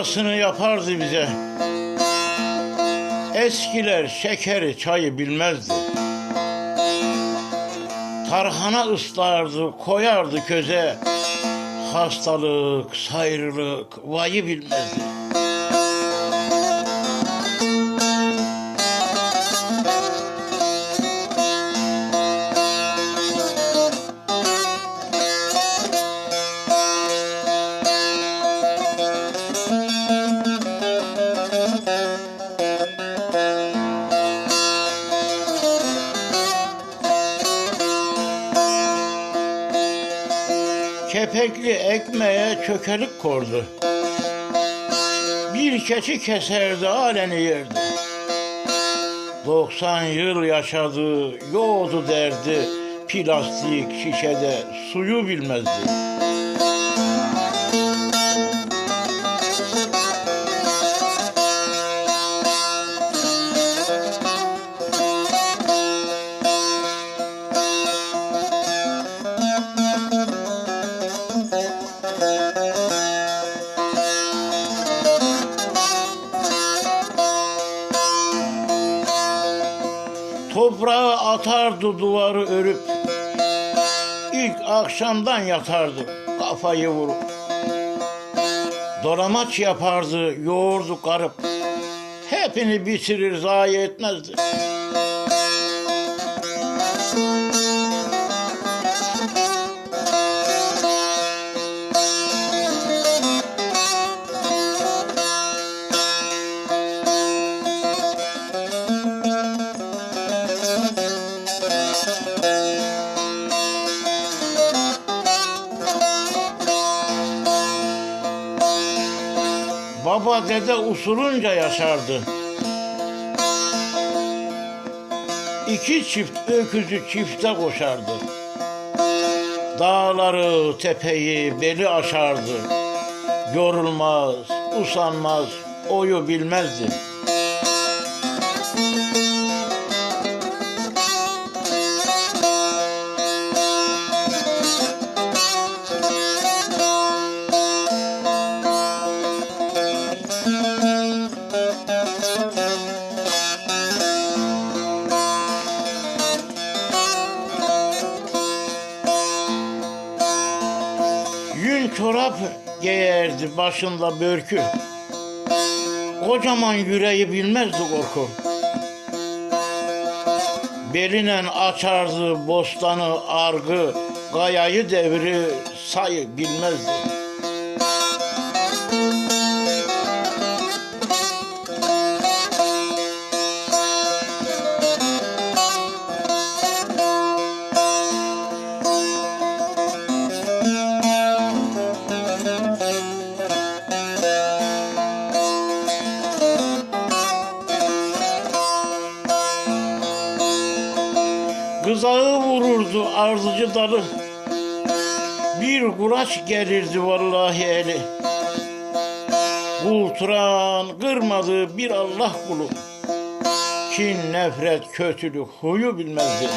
helvasını yapardı bize. Eskiler şekeri çayı bilmezdi. Tarhana ıslardı, koyardı köze. Hastalık, sayrılık, vayı bilmezdi. Kepekli ekmeğe çökelik kordu. Bir keçi keserdi aleni yerdi. 90 yıl yaşadı, yoğdu derdi. Plastik şişede suyu bilmezdi. Toprağa atardı duvarı örüp. İlk akşamdan yatardı kafayı vurup. Dolamaç yapardı yoğurdu karıp. Hepini bitirir zayi etmezdi. Baba dede usulunca yaşardı. İki çift öküzü çifte koşardı. Dağları, tepeyi, beli aşardı. Yorulmaz, usanmaz, oyu bilmezdi. Giyerdi başında börkü. Kocaman yüreği bilmezdi korku. Belinen açardı bostanı argı, gayayı devri sayı bilmezdi. Kızağı vururdu ardıcı dalı. Bir kulaç gelirdi vallahi eli. Kulturan kırmadı bir Allah kulu. Kin, nefret, kötülük, huyu bilmezdi.